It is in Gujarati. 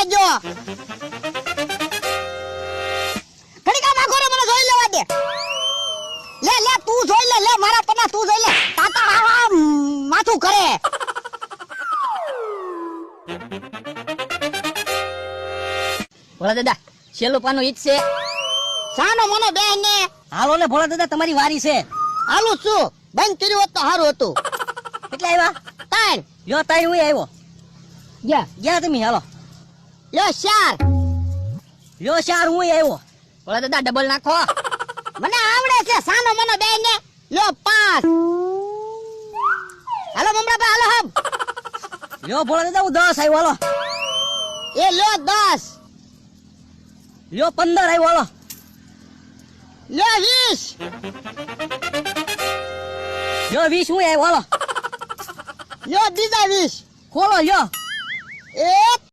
લેવા જો. ઘડીકા આખો રે મને જોઈ લેવા દે. લે લે તું જોઈ લે લે મારા પન્ના તું જોઈ લે. તાતા આવા માથું કરે. ભોળા દાદા છેલ્લું પાનું ઈ છે. સાનો મને બેન ને. હાલો ને ભોળા દાદા તમારી વારી છે. હાલું છું. બંધ કર્યું હોત તો સારું હતું. કેટલા આવ્યા? તાર યો તાર હું આવ્યો. ગયા. ગયા તમે હાલો. લ્યો શાર. યો શાર હું આવ્યો. ભોળા દાદા ડબલ નાખો. મને આવડે છે સાનો મને બે ને. લ્યો પાંચ. હાલો મમરા ભાઈ હાલો હમ. યો ભોળા દાદા હું દસ આવ્યો હાલો. એ લ્યો દસ. યો પંદર આવ્યો હાલો. લ્યો વીસ. યો વીસ હું આવ્યો હાલો. લ્યો બીજા વીસ. ખોલો યો એક.